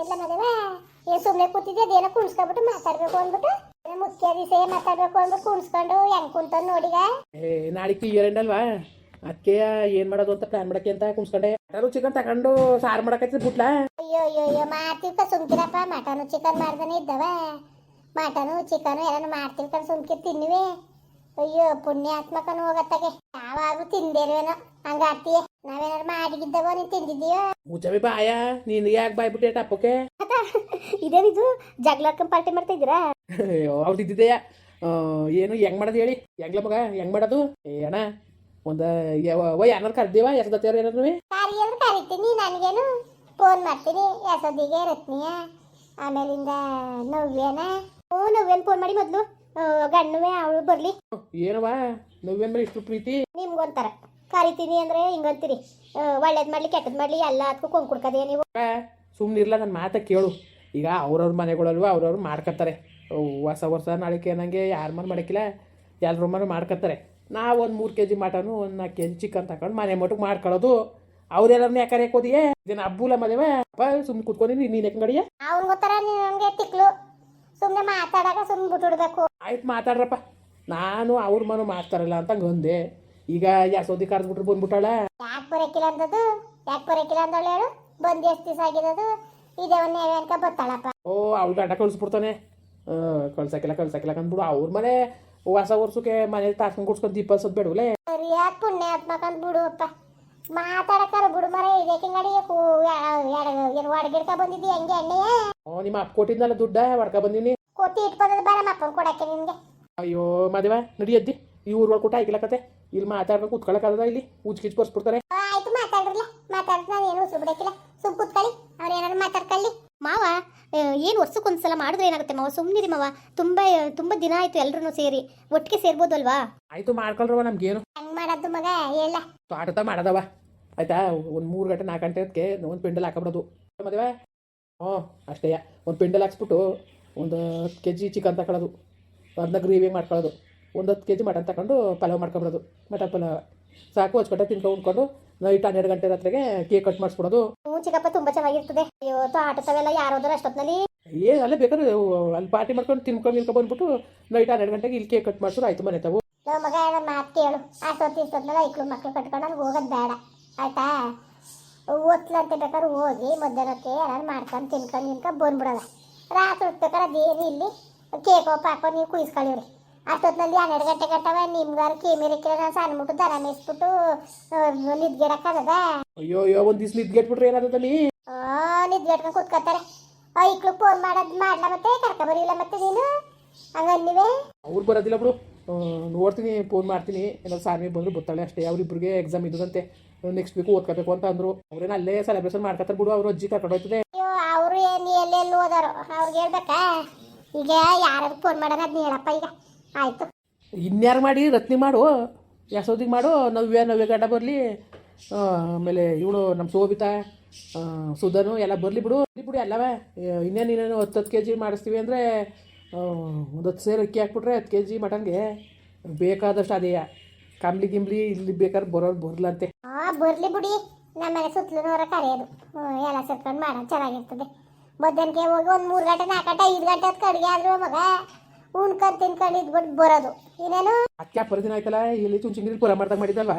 ಎಲ್ಲ ಮದುವೆ ಏನ್ ಸುಮ್ಮನೆ ಕೂತಿದ್ದೆ ಅದೇನೋ ಕುಣಿಸ್ಕೊಂಡ್ಬಿಟ್ಟು ಮಾತಾಡ್ಬೇಕು ಅಂದ್ಬಿಟ್ಟು. ಮುಖ್ಯ ವಿಷಯ ಮಾತಾಡ್ಬೇಕು ಅಂದ್ಬಿಟ್ಟು ಕುಣಿಸ್ಕೊಂಡು ಹೆಂಗ್ ಕುಂತ ನೋಡಿಗ ಏ ನಾಳಿಗೆ ಇಯರ್ ಅಲ್ವಾ ಅದಕ್ಕೆ ಏನು ಮಾಡೋದು ಅಂತ ಪ್ಲಾನ್ ಮಾಡಕ್ಕೆ ಅಂತ ಕುಣಿಸ್ಕೊಂಡೆ. ಮಟನು ಚಿಕನ್ ತಗೊಂಡು ಸಾರು ಮಾಡಕ್ಕೆ ಬಿಟ್ಲಾ? ಅಯ್ಯೋ ಅಯ್ಯೋ ಅಯ್ಯೋ ಮಾಡ್ತೀವಿ ಸುಮ್ಕಿರಪ್ಪ. ಮಟನು ಚಿಕನ್ ಮಾಡ್ದಾನೆ ಇದ್ದವ. ಮಟನು ಚಿಕನ್ ಎಲ್ಲಾನು ಮಾಡ್ತೀವಿ ಕಣ್ ಸುಮ್ಕಿ ತಿನ್ನುವೆ. ಅಯ್ಯೋ ಪುಣ್ಯಾತ್ಮಕನು ಹೋಗತ್ತಾಗೆ. ಯಾವಾಗೂ ತಿಂದೇರೇನೋ ಹಂಗಾಡ್ತೀಯ ನಾವೇನಾರು ಮಾಡಿಗಿದ್ದವೋ ನೀನ್ ತಿಂದಿದ್ದೀಯೋ? ಮುಚ್ಚಬಿ ಬಾಯ ನೀನು ಯಾಕೆ ಬಾಯ್ಬಿಟ್ಟೆ ಟಪ್ಪಕ್ಕೆ ಇದೇನಿದು ಜಗ್ಲಾಡ್ಕೊಂಡ್ ಪಾರ್ಟಿ ಮಾಡ್ತಾ ಇದ್ದೀರಾ? ಅವ್ರು ಇದ್ದಿದ್ದೆಯ ಏನು ಹೆಂಗ್ ಮಾಡೋದು ಹೇಳಿ? ಹೆಂಗ್ಲ ಮಗ ಹೆಂಗ್ ಮಾಡೋದು? ಏನ ಒಂದ ಒಂದು ವೈ ಏನಾರು ಕರ್ದೀವ ಎಸ್ದತ್ತೇವ್ರ ಏನಾರು ಕಾರಿ ಅಂದ್ರೆ ಕರಿತೀನಿ ನನಗೇನು? ಫೋನ್ ಮಾಡ್ತೀನಿ ಯಸದಿಗೆ ರತ್ನಿಯ ಆಮೇಲಿಂದ ನವ್ಯನ. ಓ ನವ್ಯನ್ ಫೋನ್ ಮಾಡಿ ಮೊದಲು. ಗಣ್ಣುವೆ ಅವಳು ಬರಲಿ. ಏನವಾ ನವ್ಯನ್ ಮೇಲೆ ಇಷ್ಟು ಪ್ರೀತಿ? ನಿಮ್ಗೊಂಥರ. ಕರಿತೀನಿ ಅಂದ್ರೆ ಹಿಂಗಂತೀರಿ ಒಳ್ಳೇದು ಮಾಡ್ಲಿ ಕೆಟ್ಟದ್ ಮಾಡ್ಲಿ ಎಲ್ಲ ಅದಕ್ಕೂ ಕೊಂಡ್ ಕುಡ್ಕದೆ ನೀವು? ಸುಮ್ಮನಿರ್ಲ ನನ್ನ ಮಾತ ಕೇಳು. ಈಗ ಅವ್ರವ್ರ ಮನೆಗಳಲ್ವ ಅವ್ರವ್ರು ಮಾಡ್ಕೊತಾರೆ ಅವ್ ಹೊಸ ವರ್ಷ ನಾಳಿಕೆ ಏನಂಗೆ ಯಾರ ಮನೆ ಮಾಡಕ್ಕಿಲ್ಲ ಎಲ್ಲರ ಮನೆ ಮಾಡ್ಕೊತಾರೆ ನಾವು ಒಂದು ಮೂರು ಕೆ ಜಿ ಮಟನು ಒಂದು ನಾಲ್ಕು ಕೆ ಜಿ ಚಿಕನ್ ತಗೊಂಡು ಮನೆ ಮಟ್ಟಿಗೆ ಮಾಡ್ಕೊಳ್ಳೋದು. ಅವ್ರೆಲ್ಲರನ್ನ ಯಾಕೆ ಯಾಕೋದಿಯೇ ಇದನ್ನ ಹಬ್ಬುಲ ಮದುವೆ. ಅಪ್ಪ ಸುಮ್ಮನೆ ಕುತ್ಕೊಂಡಿನಿ ನೀನು ಯಾಕಂಗಡಿಯ ಅವ್ನ್ ಗೊತ್ತರ ತಿಕ್ಲು. ಸುಮ್ಮನೆ ಮಾತಾಡಕ ಸುಮ್ಮನೆ ಬಿಟ್ಬಿಡ್ಬೇಕು. ಆಯ್ತು ಮಾತಾಡ್ರಪ್ಪ. ನಾನು ಅವ್ರ ಮನೆ ಮಾಡ್ತಾರಲ್ಲ ಅಂತ ಅಂದೆ. ಈಗ ಯಾಸೋದಿ ಕರೆದ್ಬಿಟ್ರು ಬಂದ್ಬಿಟ್ಟಾಳ ಯಾಕೆ ಬರಕಿಲ್ಲ ಅಂತದ್ದು ಯಾಕೆ ಬರಕಿಲ್ಲ ಅಂದಳು ಹೇಳು? ಬಂದು ಎಷ್ಟು ದಿವಸ ಆಗಿರೋದು ಇದೇ ಒಂದೇ ನೇವೆ ಅನ್ಕ ಬತ್ತಾಳಪ್ಪ ಓ ಅವ್ಳು ಗಂಡ ಕಳಿಸ್ಬಿಡ್ತಾನೆ. ಕಳ್ಸಕ್ಕಿಲ್ಲ ಕಳ್ಸಕ್ಕಿಲ್ಲ ಅಂದ್ಬಿಡು ಅವ್ರ ಮನೆ ಹೊಸ ವರ್ಷಕ್ಕೆ ಮನೇಲಿ ತಾಸ್ಕೊಂಡು ಕುಡ್ಸ್ಕೊಂಡು ದೀಪ ಸದ್ ಬೇಡವಲೇ? ಯಾಕೆ ಪುಣ್ಯ ಅಂತ ಬಿಡು ಅಪ್ಪ ಮಾತಾಡಕ್ಕಾರ ಬಿಡು ಮರ ಇದಕ್ಕೆ ಏನು ಒಡಗಿಡ್ಕ ಬಂದಿದ್ದಿ ಹೆಂಗೆ ಅಣ್ಣೆ ಓ ನಿಮ್ಮ ಅಪ್ಪ ಕೊಟ್ಟಿದ್ನಲ್ಲ ದುಡ್ಡ ಹೊಡ್ಕ ಬಂದಿನಿ. ಕೊಟ್ಟಿ ಇಟ್ಕೊಂಡದ್ ಬೇಡ ಅಪ್ಪನ ಕೊಡಕ್ಕೆ ನಿನ್ಗೆ. ಅಯ್ಯೋ ಮದುವೆ ನಡಿಯದ್ದಿ ಈ ಊರ್ ಕೊಟ್ಟ ಆಯ್ಕಿಲ್ಲಕತ್ತೆ ಇಲ್ಲಿ ಮಾತಾಡ್ಬೇಕು ಕುತ್ಕೊಳಕ್ಕಾಗದ ಇಲ್ಲಿ? ಉಚ್ಕಿಚ್ ಬರ್ಸ್ಬಿಡ್ತಾರೆ ಆಯ್ತು ಮಾತಾಡ್ರಲ್ಲ ಮಾತಾಡ್ತ ನಾನು ಏನು ಉಸು ಬಿಡಕ್ಕಿಲ್ಲ. ಸುಮ್ ಕೂತ್ಕೊಳ್ಳಿ ಅವ್ರು ಏನಾದ್ರು ಮಾತಾಡ್ಕೊಳ್ಳಿ. ಮಾವ ಏನು ವರ್ಷಕ್ಕೊಂದ್ಸಲ ಮಾಡಿದ್ರೆ ಏನಾಗುತ್ತೆ ಮಾವ? ಸುಮ್ಮನಿರಿ ಮಾವ. ತುಂಬ ತುಂಬ ದಿನ ಆಯ್ತು ಎಲ್ಲರೂ ಸೇರಿ. ಒಟ್ಟಿಗೆ ಸೇರ್ಬೋದಲ್ವಾ? ಆಯ್ತು ಮಾಡ್ಕೊಳ್ರವ ನಮ್ಗೇನು. ಹೆಂಗ್ ಮಾಡೋದು ಮಗ ಹೇಳ. ತೋಟದ ಮಾಡದವ ಆಯ್ತಾ? ಒಂದು ಮೂರು ಗಂಟೆ ನಾಲ್ಕು ಗಂಟೆ ಅದಕ್ಕೆ ಒಂದು ಪೆಂಡಲ್ ಹಾಕಬಿಡೋದು. ಮದುವೆ? ಹ್ಞೂ ಅಷ್ಟೇ. ಒಂದು ಪೆಂಡಲ್ ಹಾಕ್ಸ್ಬಿಟ್ಟು ಒಂದು ಹತ್ತು ಕೆ ಜಿ ಚಿಕನ್ ತಕೊಳ್ಳೋದು. ಅದನ್ನ ಗ್ರೇವಿ ಮಾಡ್ಕೊಳ್ಳೋದು. ಒಂದು ಹತ್ತು ಕೆ ಜಿ ಮಟನ್ ತಗೊಂಡು ಪಲಾವ್ ಮಾಡ್ಕೊಂಬಿಡೋದು. ಮಟನ್ ಪಲಾವ್ ಸಾಕು ಹಚ್ಕೊಟ್ಟೆ ತಿನ್ಕೊಂಡು ಉಂಡ್ಕೊಂಡು ನೈಟ್ ಹನ್ನೆರಡು ಗಂಟೆ ರಾತ್ರಿಗೆ ಕೇಕ್ ಕಟ್ ಮಾಡಿಸ್ಬಿಡೋದು. ಹ್ಞೂ ಚಿಕ್ಕಪ್ಪ ತುಂಬ ಚೆನ್ನಾಗಿರ್ತದೆ. ಅಯ್ಯೋ ಯಾರು ಯಾರೋದ್ರ ಅಷ್ಟೊತ್ತಿನಲ್ಲಿ ಏ ಅಲ್ಲೇ ಬೇಕಾದ್ರೆ ಅಲ್ಲಿ ಪಾರ್ಟಿ ಮಾಡ್ಕೊಂಡು ತಿನ್ಕೊಂಡು ನಿಲ್ಕೊಂಡು ಬಂದ್ಬಿಟ್ಟು ನೈಟ್ ಹನ್ನೆರಡು ಗಂಟೆಗೆ ಇಲ್ಲಿ ಕೇಕ್ ಕಟ್ ಮಾಡಿಸ್ರು ಆಯ್ತು ಮನೆ ತಾವು. ನಮ್ಮ ಮಗ ನನ್ನ ಮಾತು ಕೇಳು. ಅಷ್ಟೊತ್ತು ಇಷ್ಟೊತ್ತಿನಾಗ ಐಕ್ಳು ಮಕ್ಳು ಕಟ್ಕೊಂಡು ಅಲ್ಲಿ ಹೋಗೋದು ಬೇಡ. ಆಯ್ತಾ? ಓದ್ಲಂತ ಬೇಕಾದ್ರೆ ಹೋಗಿ ಮಧ್ಯಾಹ್ನಕ್ಕೆ ಏನಾರು ಮಾಡ್ಕೊಂಡು ತಿನ್ಕೊಂಡು ನಿನ್ಕೊಂಡು ಬಂದ್ಬಿಡೋದ. ರಾತ್ರಿ ಹೊತ್ಬೇಕಾರೆ ಅದೇನು ಇಲ್ಲಿ? ಕೇಕ್ ಪಾಕೋ ನೀವು ಕುಯ್ಸ್ಕೊಳ್ಳಿವ್ರಿ. ಅಷ್ಟೊತ್ತಿನಲ್ಲಿ ಹನ್ನೆರಡು ಗಂಟೆ ಗಂಟವ ನಿಮ್ಗಾರು ಕೇಮಿರಿಕ್ಕಿಲ್ಲ ನಾನು ಸಣ್ಣ ಮುಟ್ಟು ದನ ಮೇಯಿಸ್ಬಿಟ್ಟು ನಿದ್ಗೆಡಕ್ಕದ ಅಯ್ಯೋ ಅಯ್ಯೋ ಒಂದು ದಿವ್ಸ ನಿದ್ಗೆಟ್ಬಿಟ್ರೆ ಏನಾದಲ್ಲಿ ನಿದ್ಗೆಟ್ಕೊಂಡು ಕುತ್ಕೋತಾರೆ ಐಕ್ಳು ಫೋನ್ ಮಾಡದ್ ಮಾಡ್ಲಾ ಮತ್ತೆ? ಕರ್ಕೊಬರಿಲ್ಲ ಮತ್ತೆ ನೀನು? ಹಂಗನ್ನಿವೆ ಅವ್ರು ಬರೋದಿಲ್ಲ ಬಿಡು ನೋಡ್ತೀನಿ ಫೋನ್ ಮಾಡ್ತೀನಿ. ಏನಾದ್ರು ಸಾರ್ಮಿ ಬಂದ್ರು ಬರ್ತಾಳೆ ಅಷ್ಟೇ. ಅವ್ರಿಬ್ರಿಗೆ ಎಕ್ಸಾಮ್ ಇದ್ದಂತೆ ನೆಕ್ಸ್ಟ್ ವೀಕ್ ಓದ್ಕೋಬೇಕು ಅಂತ ಅಂದ್ರು. ಅವ್ರೇನು ಅಲ್ಲೇ ಸೆಲೆಬ್ರೇಷನ್ ಮಾಡ್ಕೊತಾರೆ ಬಿಡು. ಅವ್ರ ಅಜ್ಜಿ ಕರ್ಕೊಂಡು ಹೋಗ್ತದೆ ಅಯ್ಯೋ ಅವರು ಏನು ಎಲ್ಲೆಲ್ಲಿ ಓದಾರೋ? ಅವ್ರಿಗೆ ಹೇಳ್ಬೇಕಾ? ಈಗ ಯಾರು ಫೋನ್ ಮಾಡೋಣ ಅದನ್ನ ಹೇಳಪ್ಪ ಈಗ. ಆಯ್ತು. ಇನ್ಯಾರು ಮಾಡಿ ರತ್ನಿ ಮಾಡು ಯಾಸೋದಿಗೆ ಮಾಡು ನವ್ಯ ನವ್ಯ ಗಡ್ಡ ಬರಲಿ ಆಮೇಲೆ ಇವಳು ನಮ್ಮ ಶೋಭಿತಾ ಸುಧನು ಎಲ್ಲ ಬರಲಿ ಬಿಡು ಬರಲಿ ಬಿಡು ಎಲ್ಲವೇ. ಇನ್ನೇನು ಇನ್ನೇನು ಹತ್ತು ಹತ್ತು ಕೆ ಜಿ ಮಾಡಿಸ್ತೀವಿ ಅಂದರೆ ಒಂದು ಹತ್ತು ಸೇರು ಅಕ್ಕಿ ಹಾಕ್ಬಿಟ್ರೆ ಹತ್ತು ಕೆ ಜಿ ಮಟನ್ಗೆ ಬೇಕಾದಷ್ಟು ಅದೇ ಕಂಬ್ಲಿ ಗಿಂಬ್ಲಿ ಇಲ್ಲಿ ಬೇಕಾದ್ರೆ ಬರೋರು ಬರಲಂತೆ. ಹಾಂ ಬರಲಿ ಬಿಡಿ. ನಮ್ಮನೆ ಸುತ್ತಲೂನವರ ಕರೆಯೋದು. ಹ್ಮ್, ಎಲ್ಲ ಸೇರ್ಕೊಂಡು ಮಾಡೋಣ ಚೆನ್ನಾಗಿರ್ತದೆ. ಮಧ್ಯಾಹ್ನಕ್ಕೆ ಹೋಗಿ ಒಂದು ಮೂರು ಗಂಟೆ ನಾಲ್ಕು ಗಂಟೆ ಐದು ಗಂಟೆ ಹೊತ್ತು ಕಡೆಗೆ ಆದರೂ ಮಗ. ಉಣ್ಕೊಂಡು ತಿನ್ಕೊಂಡು ಇದ್ಬಿಟ್ಟು ಬರೋದು. ಇನ್ನೇನು? ಅಕ್ಕ ಪರಿದಿನ ದಿನ ಆಯ್ತಲ್ಲ ಇಲ್ಲಿ ಚುಂಚಿಂಗಿರಿ ಪುರ ಮಾಡ್ದಾಗ ಮಾಡಿದಲ್ವ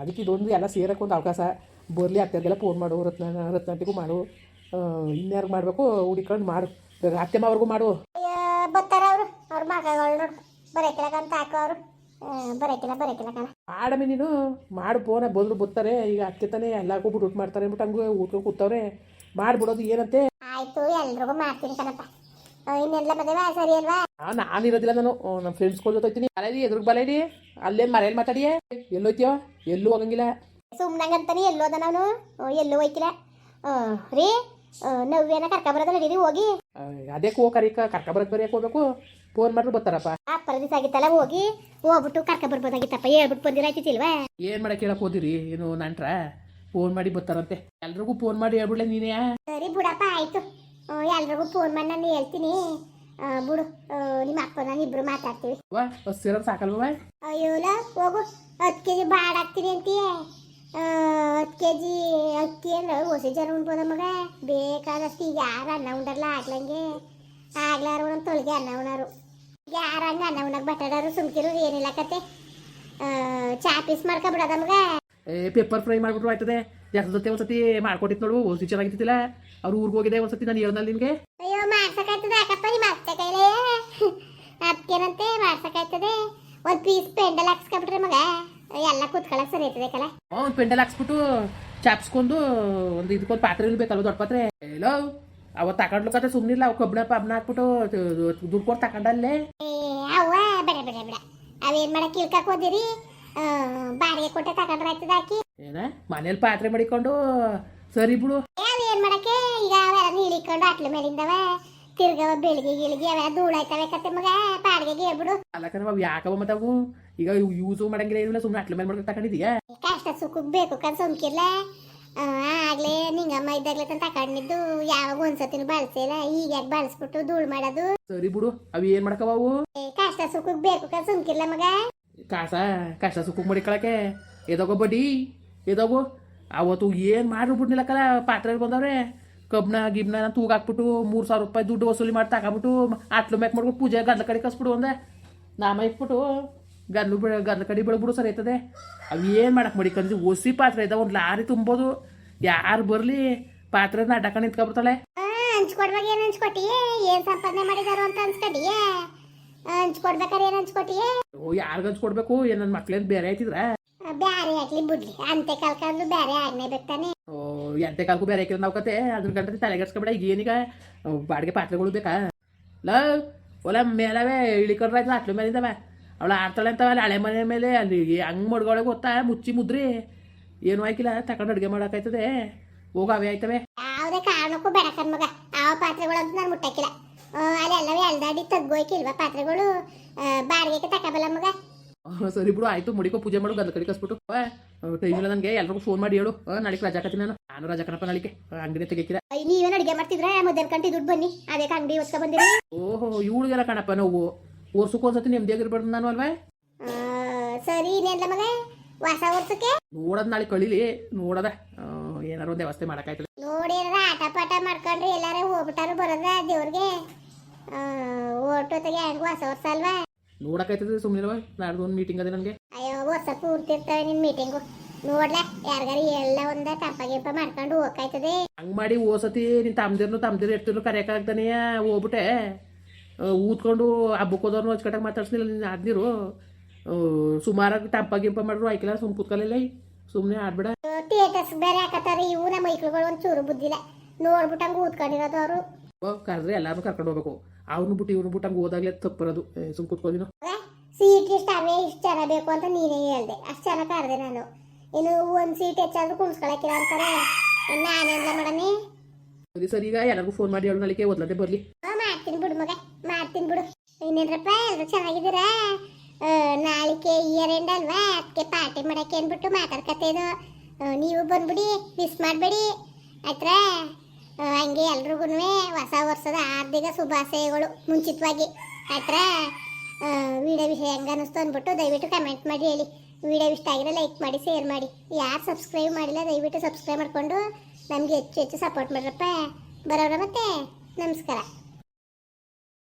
ಅದಕ್ಕೆ ಇದೊಂದು ಎಲ್ಲ ಸೇರಕ್ಕೆ ಒಂದು ಅವಕಾಶ. ಬರಲಿ ಅಕ್ಕರಿಗೆಲ್ಲ ಫೋನ್ ಮಾಡು ರತ್ನ ರತ್ನಾಟಿಗೂ ಮಾಡು. ಇನ್ಯಾರು ಮಾಡಬೇಕು ಹುಡಿಕೊಂಡು ಮಾಡು. ಅತ್ತೆಮ್ಮ ಅವ್ರಿಗೂ ಮಾಡು. ಬರ್ತಾರ ಅವರು. ಅವ್ರ ಮಗಗಳು ನೋಡು. ಬರಕಿಲ್ಲಕಂತ ಹಾಕೋ ಅವರು. ಬರೋಕಿಲ್ಲ ಬರೋಕಿಲ್ಲ ಕಣ ಮಾಡಮಿ ನೀನು ಮಾಡು ಫೋನ ಬಂದ್ರು ಬರ್ತಾರೆ. ಈಗ ಅತ್ತೆ ತಾನೇ ಎಲ್ಲರಿಗೂ ಬಿಟ್ಟು ಊಟ ಮಾಡ್ತಾರೆ ಅಂದ್ಬಿಟ್ಟು ಹಂಗೆ ಊಟ ಕೂತವ್ರೆ. ಮಾಡ್ಬಿಡೋದು ಏನಂತೆ? ಆಯ್ತು ಎಲ್ರಿಗೂ ಮಾಡ್ತೀನಿ ಕಣಪ್ಪ. ಇನ್ನೆಲ್ಲ ಮದುವೆ ಸರಿ ಅಲ್ವಾ? ನಾನು ಇರೋದಿಲ್ಲ ನಾನು. ನಮ್ಮ ಫ್ರೆಂಡ್ಸ್ಗಳ ಜೊತೆ ಹೋಗ್ತೀನಿ ಅಲ್ಲೇ ಎದುರು ಬಲೇಡಿ ಅಲ್ಲೇನು ಮರೇಲಿ ಮಾತಾಡಿಯೇ. ಎಲ್ಲೋಯ್ತೀಯೋ? ಎಲ್ಲೂ ಹೋಗಂಗಿಲ್ಲ. ಸುಮ್ಮನಂಗಂತಾನೆ ಎಲ್ಲೋದ ನಾನು. ಎಲ್ಲೂ ಹೋಯ್ಕಿಲ್ಲ ರೀ ಕರ್ಕ ಬರೋದ ನಡೀರಿ ಹೋಗಿ. ಅದಕ್ಕೆ ಹೋಗಿ ಕರಿ ಕರ್ಕೊಬರಕ್ಕೆ ಬರೆಯಕ್ಕೆ ಹೋಗ್ಬೇಕು? ಫೋನ್ ಮಾಡಿದ್ರು ಬರ್ತಾರಪ್ಪ. ಆ ಪರದಿಸ ಆಗಿತ್ತಲ್ಲ ಹೋಗಿ. ಹೋಗ್ಬಿಟ್ಟು ಕರ್ಕ ಬರ್ಬೋದಾಗಿತ್ತಪ್ಪ. ಹೇಳ್ಬಿಟ್ಟು ಬಂದಿರಾಯ್ತಿಲ್ವಾ ಏನು ಮಾಡಕ್ಕೆ ಹೇಳಕ್ ಹೋದಿರಿ? ಏನು ನಂಟ್ರ? ಫೋನ್ ಮಾಡಿ ಬರ್ತಾರಂತೆ. ಎಲ್ರಿಗೂ ಫೋನ್ ಮಾಡಿ ಹೇಳ್ಬಿಡ್ಲೆ ನೀನೇ. ಸರಿ ಬಿಡಪ್ಪ ಆಯ್ತು. ಎಲ್ರಿಗೂ ಫೋನ್ ಮಾಡಿ ನಾನು ಹೇಳ್ತೀನಿ. ಬಿಡು ನಿಮ್ಮ ಅಪ್ಪ ನಾನು ಇಬ್ರು ಮಾತಾಡ್ತೀವಿ. ಸಾಕಲ್ವ ಅಯ್ಯೋಲ ಹೋಗು. ಹತ್ತು ಕೆ ಜಿ ಬಾಡ್ ಹಾಕ್ತೀನಿ ಅಂತೀಯ? ಹತ್ತು ಕೆ ಜಿ ಅಕ್ಕಿ ಅಂದ್ರೆ ಹೊಸ ಜನ ಉಣ್ಬೋದ ಮಗ? ಬೇಕಾದಷ್ಟು ಈಗ ಯಾರು ಅನ್ನ ಉಂಡಲ್ಲ ಆಗ್ಲಂಗೆ? ಆಗ್ಲಾರ ಒಂದೊಂದು ತೊಳಗೆ ಅನ್ನ ಉಣಾರು. ಯಾರು ಹಂಗೆ ಅನ್ನ ಉಣ್ಣಕ್ಕೆ ಬಟಾಡಾರು ಸುಮ್ಕಿರು ಏನಿಲ್ಲ ಕತೆ. ಆ, ಚಾ ಪೀಸ್ ಮಾಡ್ಕೊಬಿಡೋದ ಮಗ? ಪೇಪರ್ ಫ್ರೈ ಮಾಡ್ಬಿಟ್ಟು ಆಯ್ತದೆ. ಜಾಸ್ತಿ ಜೊತೆ ಒಂದ್ಸತಿ ಮಾಡ್ಕೊಟ್ಟಿತ್ತು ನೋಡು ಓಸಿ ಚೆನ್ನಾಗಿತ್ತಿಲ್ಲ ಅವ್ರು ಊರಿಗೆ ಹೋಗಿದೆ ಒಂದ್ಸತಿ ನಾನು ಹೇಳ್ದಲ್ಲಿ ನಿನಗೆ ಅಯ್ಯೋ ಮಾಡ್ಸಕ್ಕಾಯ್ತದೆ ಅಕ್ಕಪ್ಪ ನಿಮ್ಮ ಅತ್ತೆ ಕೈಲೇ ಅದಕ್ಕೇನಂತೆ ಮಾಡ್ಸಕ್ಕಾಯ್ತದೆ. ಒಂದು ಪೀಸ್ ಪೆಂಡಲ್ ಹಾಕ್ಸ್ಕೊಬಿಟ್ರೆ ಮಗ. ಎಲ್ಲ ಕೂತ್ಕೊಳ್ಳೋಕೆ ಸರಿ ಆಯ್ತದೆ ಕಲ ಒಂದು ಪೆಂಡಲ್ ಹಾಕ್ಸ್ಬಿಟ್ಟು ಚಾಪ್ಸ್ಕೊಂಡು ಒಂದು ಇದಕ್ಕೊಂದು ಪಾತ್ರೆ ಇರ್ಬೇಕಲ್ವ ದೊಡ್ಡ ಪಾತ್ರೆ? ಎಲ್ಲೋ ಅವತ್ತು ತಗೊಂಡ್ಲಕತ್ತೆ ಸುಮ್ಮನಿಲ್ಲ ಅವು ಕಬ್ಬಣ ಪಬ್ಬಣ ಹಾಕ್ಬಿಟ್ಟು ದುಡ್ಡು ಕೊಟ್ಟು ತಗೊಂಡಲ್ಲೇ ಏ ಅವ್ವ ಬೇಡ ಬೇಡ ಬೇಡ. ಅವೇನ್ ಮಾಡಕ್ ಇಳ್ಕಾಕ್ ಹೋದಿರಿ? ಬಾಡಿಗೆ ಕೊಟ್ಟೆ ತಗೊಂಡ್ರೆ ಆಯ್ತದ ಹಾಕಿ ಏನ? ಮನೇಲಿ ಪಾತ್ರೆ ಮಡಿಕೊಂಡು ಸರಿ ಬಿಡು. ಏನ್ ಮಾಡಕ್ಕೆ? ಈಗ ಅವೆಲ್ಲ ನೀಳಿಕೊಂಡು ಅಟ್ಲ ಮೇಲಿಂದವ ತಿರ್ಗವ ಬೆಳಿಗ್ಗೆ ಗಿಳಿಗೆ ಅವೆಲ್ಲ ಧೂಳಾಯ್ತವೆ ಕತೆ ಮಗ ಬಾಡಿಗೆಗೆ ಹೇಳ್ಬಿಡು. ಅಲ್ಲಕ್ಕ ನಾವು ಯಾಕವ ಮತ್ತವು ಈಗ ಯೂಸ್ ಮಾಡಂಗಿಲ್ಲ ಏನಿಲ್ಲ ಸುಮ್ಮನೆ ಅಟ್ಲ ಮೇಲೆ ಮಾಡ್ಕೊಂಡು ತಗೊಂಡಿದೀಯ ಕಷ್ಟ ಸುಖಕ್ಕೆ ಬೇಕು ಕನ್ ಸುಮ್ಕಿರ್ಲ. ಆ, ಆಗ್ಲೇ ನಿಂಗಮ್ಮ ಇದ್ದಾಗ್ಲೇ ತಗೊಂಡಿದ್ದು ಯಾವಾಗ ಒಂದ್ಸತಿ ಬಳಸಿಲ್ಲ ಈಗ ಯಾಕೆ ಬಳಸ್ಬಿಟ್ಟು ಧೂಳು ಮಾಡೋದು? ಸರಿ ಬಿಡು. ಅವು ಏನ್ ಮಾಡಕ ಅವು? ಏ, ಕಷ್ಟ ಸುಖಕ್ಕೆ ಬೇಕು ಕನ್ ಸುಮ್ಕಿರ್ಲ ಮಗ. ಕಾಸ ಕಷ್ಟ ಸುಖ ಮಡಿಕೊಳಕ್ಕೆ ಎದೋಗೋ ಬಡ್ಡಿ ಎದೋಗು ಅವತ್ತು ಏನು ಮಾಡ್ಬಿಡ್ನಿಲ್ಲಕ್ಕಲ್ಲ ಪಾತ್ರೆ ಬಂದವ್ರೆ ಕಬ್ನ ಗಿಬ್ನ ತೂಗ ಹಾಕ್ಬಿಟ್ಟು ಮೂರು ಸಾವಿರ ರೂಪಾಯಿ ದುಡ್ಡು ವಸೂಲಿ ಮಾಡಿ ತಗೊಂಬಿಟ್ಟು ಅಟ್ಲು ಮ್ಯಾಕ್ ಮಾಡ್ಬಿಟ್ಟು ಪೂಜೆ ಗದ್ಲ ಕಡೆ ಕಸ್ಬಿಡು ಒಂದೆ ನಾಮ ಇಟ್ಬಿಟ್ಟು ಗದ್ಲು ಬಿಡ ಗದ್ಲ ಕಡೆ ಬಿಡ್ಬಿಡು ಸರಿ ಆಯ್ತದೆ ಅವು ಏನು ಮಾಡಕ್ಕೆ ಮಡಿಕೊಂಡ್ರಿ ಒಸಿ ಪಾತ್ರೆ ಇದಾವೆ ಒಂದು ಲಾರಿ ತುಂಬೋದು ಯಾರು ಬರಲಿ ಪಾತ್ರೆ ಅಡ್ಡಕೊಂಡು ನಿಂತ್ಕೊಬಿಡ್ತಾಳೆ ಆ, ಹಂಚ್ಕೊಡ್ವಾಗ ಏನ್ ಹಂಚ್ಕೊಟ್ಟಿಯೇ? ಏನ್ ಸಂಪಾದನೆ ಮಾಡಿದಾರು ಅಂತ ಅನ್ಸ್ಕೊಂಡಿಯೇ? ಹಂಚ್ಕೊಡ್ಬೇಕಾರೆ ಏನ್ ಹಂಚ್ಕೊಟ್ಟಿಯೇ? ಓ ಯಾರಿಗ ಹಂಚ್ಕೊಡ್ಬೇಕು ಏನ ನನ್ನ ಮಕ್ಳೇನು ಬೇರೆ ಆಯ್ತಿದ್ರ ಬ್ಯಾರೆ ಆಗ್ಲಿ ಬಿಡ್ಲಿ. ಅಂತೆ ಕಲ್ಕಂದು ಬ್ಯಾರೆ ಆಗ್ನೇ ಬೇಕಾನೆ ಓ ಎಂತೆ ಕಾಲಕ್ಕೂ ಬೇರೆ ಹಾಕಿದ್ರೆ ನಾವು ಕತೆ ಅದ್ರ ಗಂಟೆ ತಲೆಗೆಡ್ಸ್ಕೊಬೇಡ ಈಗ ಏನೀಗ? ಬಾಡಿಗೆ ಪಾತ್ರೆಗಳು ಬೇಕಾ? ಲ ಒಲ ಮೇಲವೇ ಇಳಿಕೊಂಡ್ರೆ ಆಯ್ತು ಅಟ್ಲ ಮೇಲಿಂದವ ಅವಳು ಆಡ್ತಾಳೆ ಅಂತವ ಅಲ್ಲಿ ಹಳೆ ಮನೆ ಮೇಲೆ ಅಲ್ಲಿ ಹಂಗ್ ಮಡ್ಗೊಳಗೆ ಗೊತ್ತಾ? ಮುಚ್ಚಿ ಮುದ್ರಿ. ಏನು ಆಯ್ಕಿಲ್ಲ ತಕೊಂಡ್ ಅಡುಗೆ ಮಾಡೋಕ್ಕಾಯ್ತದೆ. ಹೋಗ ಅವೇ ಆಯ್ತವೆ. ಯಾವುದೇ ಕಾರಣಕ್ಕೂ ಬೇಡ ಮಗ ಆ ಪಾತ್ರೆಗಳಂತೂ ನಾನು ಮುಟ್ಟಕ್ಕಿಲ್ಲ. ಆ, ಅಲ್ಲೆಲ್ಲವೇ ಅಲ್ದಾಡಿ ತಗ್ಗೋಯ್ಕಿಲ್ವಾ ಪಾತ್ರೆಗಳು? ಬಾಡಿಗೆಗೆ ತಕಬಲ್ಲ ಮಗ. ಸರಿ ಬಿಡು ಆಯ್ತು ಮುಡಿಕೋ ಪೂಜೆ ಮಾಡು ಗದ್ದ ಕಡೆ ಕಸ್ಬಿಟ್ಟು ಟೈಮ್ ಇಲ್ಲ ನನಗೆ ಎಲ್ರಿಗೂ ಫೋನ್ ಮಾಡಿ ಹೇಳು. ನಾಳೆ ರಜಾ ಕತ್ತೀನಿ ನಾನು. ನಾನು ರಜಾ ಕಣಪ್ಪ ನಾಳೆಗೆ ಅಂಗಡಿ ತೆಗಿತೀರ? ನೀವೇನು ಅಡಿಗೆ ಮಾಡ್ತಿದ್ರೆ? ಮಧ್ಯಾಹ್ನ ಕಂಟಿ ದುಡ್ಡು ಬನ್ನಿ. ಅದೇ ಅಂಗಡಿ ಹೊಸ್ಕೊ ಬಂದಿರಿ ಓಹೋ ಇವಳಿಗೆಲ್ಲ ಕಣಪ್ಪ ನಾವು. ವರ್ಷಕ್ಕೆ ಒಂದ್ಸತಿ ನೆಮ್ಮದಿಯಾಗಿರ್ಬಾರ್ದು ನಾನು ಅಲ್ವೇ? ಸರಿ ಇನ್ನೇನ್ಲ ಮಗ? ಹೊಸ ವರ್ಷಕ್ಕೆ? ನೋಡೋದು ನಾಳೆ ಕಳೀಲಿ ನೋಡದ. ಏನಾರು ಒಂದು ವ್ಯವಸ್ಥೆ ಮಾಡಕ್ಕಾಯ್ತದೆ. ನೋಡಿ ಆಟ ಪಾಠ ಮಾಡ್ಕೊಂಡ್ರಿ ಎಲ್ಲಾರ ಹೋಗ್ಬಿಟ್ಟಾರು ಬರೋದ ದೇವ್ರಿಗೆ. ಓಟೋತೆಗೆ ಹೆಂಗು ಹೊಸ ವರ್ಷ ಅಲ್ವಾ? ನೋಡೋಕ್ಕಾಯ್ತದೆ ಸುಮ್ಮನೆ ನಾಡ್ದು ಒಂದು ಮೀಟಿಂಗ್ ಅದೇ ನನಗೆ. ಅಯ್ಯೋ ವರ್ಷ ಪೂರ್ತಿ ಇರ್ತವೆ ನಿನ್ ಮೀಟಿಂಗು ನೋಡ್ಲ ಯಾರ್ಗಾರ ಎಲ್ಲ ಒಂದ ತಪ್ಪ ಗಿಪ್ಪ ಮಾಡ್ಕೊಂಡು ಹೋಗ್ಕಾಯ್ತದೆ ಹಂಗ್ ಮಾಡಿ ಓಸತಿ ನಿನ್ ತಮ್ದಿರ್ನು ತಮ್ದಿರ್ ಇರ್ತಿರ್ನು ಕರೆಯೋಕ್ಕಾಗ್ದಾನೆಯ ಹೋಗ್ಬಿಟ್ಟೆ. ಊದ್ಕೊಂಡು ಹಬ್ಬಕ್ಕೆ ಹೋದವ್ರನ್ನ ಹಚ್ಕಟ್ಟಾಗ ಮಾತಾಡ್ಸ್ಲಿಲ್ಲ ನಿನ್ನ ಆದ್ನಿರು. ಸುಮಾರಾಗಿ ಟಂಪ ಗಿಂಪ ಮಾಡ್ರು ಆಯ್ಕಿಲ್ಲ ಸುಮ್ ಕುತ್ಕಲಿಲ್ಲ ಸುಮ್ಮನೆ ಆಡ್ಬೇಡ. ಥಿಯೇಟರ್ಸ್ ಬೇರೆ ಹಾಕತ್ತಾರ ಇವು ನಮ್ಮ ಮೈಕ್ಳುಗಳು ಒಂದ್ ಚೂರು ಬುದ್ಧಿಲ್ಲ ನೋಡ್ಬಿಟ್ಟಂಗ ಊದ್ಕೊಂಡಿರೋದು ಅವರು. ಕರೆದ್ರೆ ಎಲ್ಲಾರು ಕರ್ಕೊಂಡು ಹೋಗ್ಬೇಕು. ಅವ್ನು ಬಿಟ್ಟು ಇವ್ನು ಬಿಟ್ಟು ಹಂಗೆ ತಪ್ಪು ತಪ್ಪಿರೋದು. ಸುಮ್ ಕುತ್ಕೊಂಡಿನ ಸೀಟ್ ಇಷ್ಟ ಅವೇ ಇಷ್ಟ ಜನ ಬೇಕು ಅಂತ ನೀನೇ ಹೇಳ್ದೆ. ಅಷ್ಟು ಜನ ಕರೆದೆ ನಾನು. ಇನ್ನು ಒಂದು ಸೀಟ್ ಹೆಚ್ಚಾದ್ರೂ ಕುಣಿಸ್ಕೊಳಕಿಲ್ಲ ಅಂತಾರೆ ನಾನೆಲ್ಲ ಮಾಡನೆ ಸರಿ ಸರಿ ಈಗ ಎಲ್ಲರಿಗೂ ಫೋನ್ ಮಾಡಿ ಹೇಳು ನಾಳೆಗೆ ಓದ್ಲದೆ ಬರಲಿ. ಮಾಡ್ತೀನಿ ಬಿಡು ಮಗ ಮಾಡ್ತೀನಿ ಬಿಡು. ಇನ್ನೇನ್ರಪ್ಪ ಎಲ್ಲರೂ ಚೆನ್ನಾಗಿದ್ದೀರಾ? ನಾಳಿಕೆ ಇಯರ್ ಎಂಡ್ ಅಲ್ವಾ? ಅದಕ್ಕೆ ಪಾರ್ಟಿ ಮಾಡಕ್ಕೆ ಅಂದ್ಬಿಟ್ಟು ಮಾತಾಡ್ಕತ್ತೇನು ನೀವು ಬಂದ್ಬಿಡಿ ಮಿಸ್ ಮಾಡಬೇಡಿ. ಆಯ್ತಾ ಹಂಗೆ ಎಲ್ರಿಗೂ ಹೊಸ ವರ್ಷದ ಆರ್ಥಿಕ ಶುಭಾಶಯಗಳು. ಮುಂಚಿತವಾಗಿ ಆಯ್ತಾ ವಿಡಿಯೋ ವಿಷಯ ಹೆಂಗೆ ಅನ್ನಿಸ್ತು ಅಂದ್ಬಿಟ್ಟು ದಯವಿಟ್ಟು ಕಮೆಂಟ್ ಮಾಡಿ ಹೇಳಿ. ವಿಡಿಯೋ ಇಷ್ಟ ಆಗಿರೋ ಲೈಕ್ ಮಾಡಿ ಶೇರ್ ಮಾಡಿ. ಯಾರು ಸಬ್ಸ್ಕ್ರೈಬ್ ಮಾಡಿಲ್ಲ, ದಯವಿಟ್ಟು ಸಬ್ಸ್ಕ್ರೈಬ್ ಮಾಡಿಕೊಂಡು ನಮಗೆ ಹೆಚ್ಚು ಹೆಚ್ಚು ಸಪೋರ್ಟ್ ಮಾಡ್ರಪ್ಪ. ಬರೋರ ಮತ್ತೆ? ನಮಸ್ಕಾರ.